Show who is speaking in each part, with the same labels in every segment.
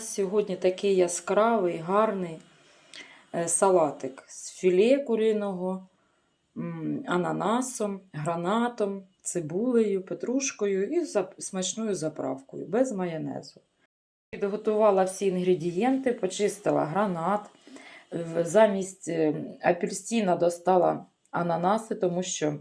Speaker 1: Сьогодні такий яскравий, гарний е, салатик з філе куриного, ананасом, гранатом, цибулею, петрушкою і смачною заправкою, без майонезу. Підготувала всі інгредієнти, почистила гранат. Замість е, апельсина достала ананаси, тому що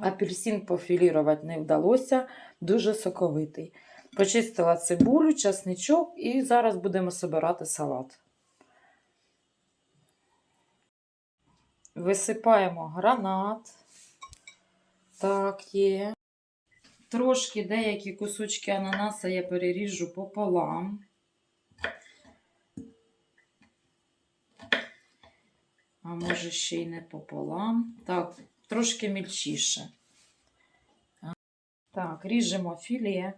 Speaker 1: апельсин пофілірувати не вдалося, дуже соковитий. Почистила цибулю, часничок і зараз будемо собирати салат. Висипаємо гранат. Так, є. Трошки деякі кусочки ананаса я переріжу пополам. А може ще й не пополам. Так, трошки мільчіше. Так, ріжемо філе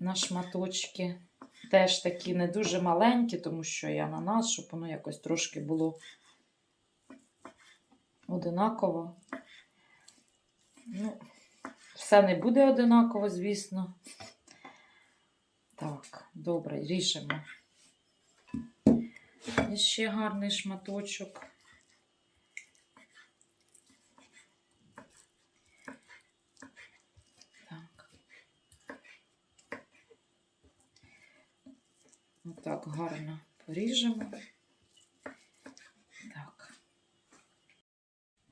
Speaker 1: на шматочки. Теж такі не дуже маленькі, тому що і ананас, щоб воно якось трошки було одинаково. Ну, все не буде одинаково, звісно. Так, добре, ріжемо. І ще гарний шматочок. Отак гарно поріжемо. Так.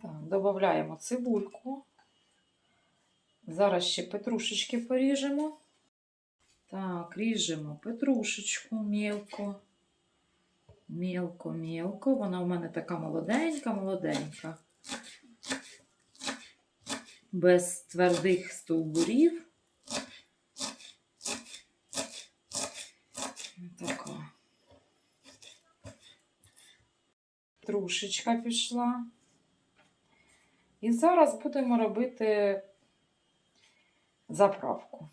Speaker 1: Так, додаємо цибульку. Зараз ще петрушечки поріжемо. Так, ріжемо петрушечку мілко. Мілко, мілко. Вона у мене така молоденька, молоденька. Без твердих стовбурів. Така. Трушечка пішла. І зараз будемо робити заправку.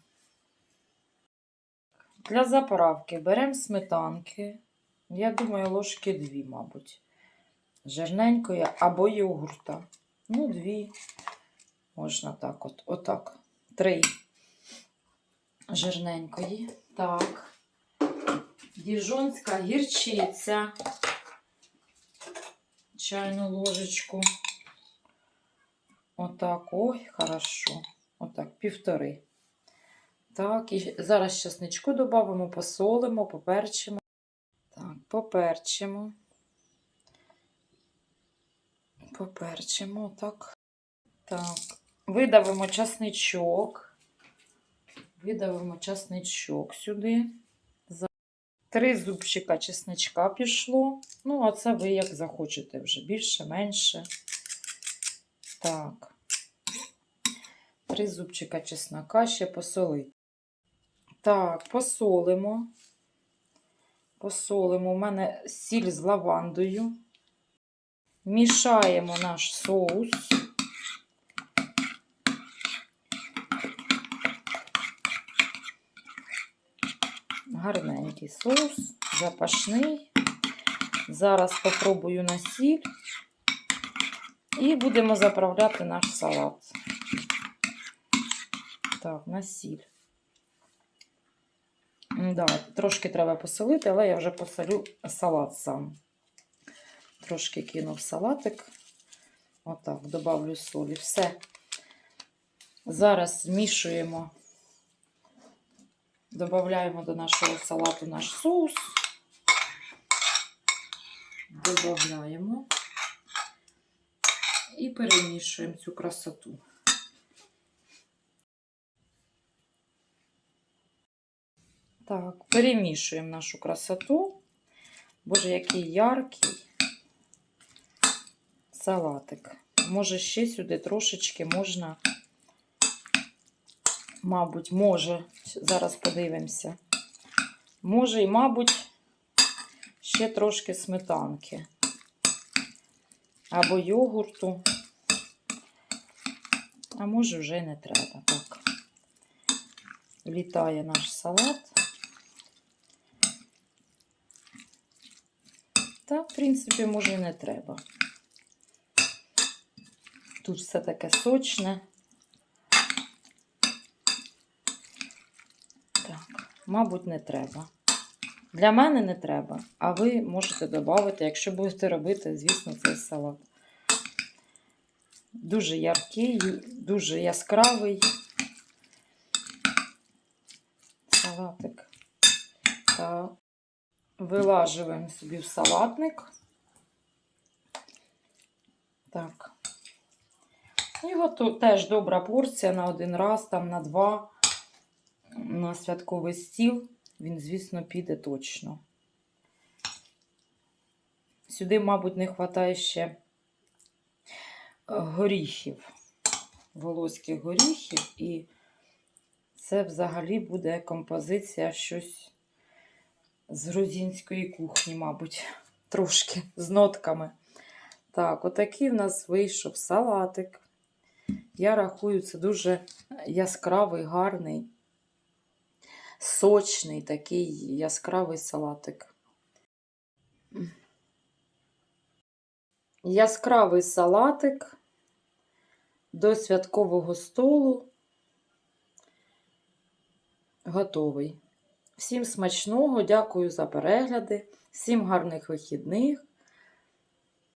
Speaker 1: Для заправки беремо сметанки. Я думаю, ложки дві, мабуть. Жирненької або йогурта. Ну, дві. Можна так от. Отак. Три. Жирненької. Так. Діжонська гірчиця. Чайну ложечку. Отак. Ой, хорошо. Отак, півтори. Так, і зараз чесничку додамо, посолимо, поперчимо. Так, поперчимо. Поперчимо, так. Так, видавимо часничок. Видавимо часничок сюди. Три зубчика чесничка пішло. Ну, а це ви як захочете вже. Більше, менше. Так. Три зубчика чеснока ще посолити. Так, посолимо. Посолимо. У мене сіль з лавандою. Мішаємо наш соус. Гарненький соус, запашний. Зараз спробую на сіль. І будемо заправляти наш салат. Так, на сіль. Да, трошки треба посолити, але я вже посолю салат сам. Трошки кинув салатик. Отак, добавлю солі. Все. Зараз змішуємо, додаємо до нашого салату наш соус. Додаємо і перемішуємо цю красоту. Так, перемішуємо нашу красоту. Боже, який яркий салатик. Може, ще сюди трошечки можна, мабуть, може, зараз подивимося. Може, і, мабуть, ще трошки сметанки. Або йогурту. А може, вже не треба. Так. Літає наш салат. Та, в принципі, може і не треба. Тут все таке сочне. Так. Мабуть, не треба. Для мене не треба, а ви можете додати, якщо будете робити, звісно, цей салат. Дуже яркий, дуже яскравий салатик. Так. Вилажуємо собі в салатник. Так. І теж добра порція на один раз, там на два, на святковий стіл. Він, звісно, піде точно. Сюди, мабуть, не вистачає ще е, горіхів, волоських горіхів, і це взагалі буде композиція щось з грузинської кухні, мабуть, трошки з нотками. Так, отакий в нас вийшов салатик. Я рахую, це дуже яскравий, гарний, сочний такий яскравий салатик. Яскравий салатик до святкового столу готовий. Всім смачного, дякую за перегляди, всім гарних вихідних.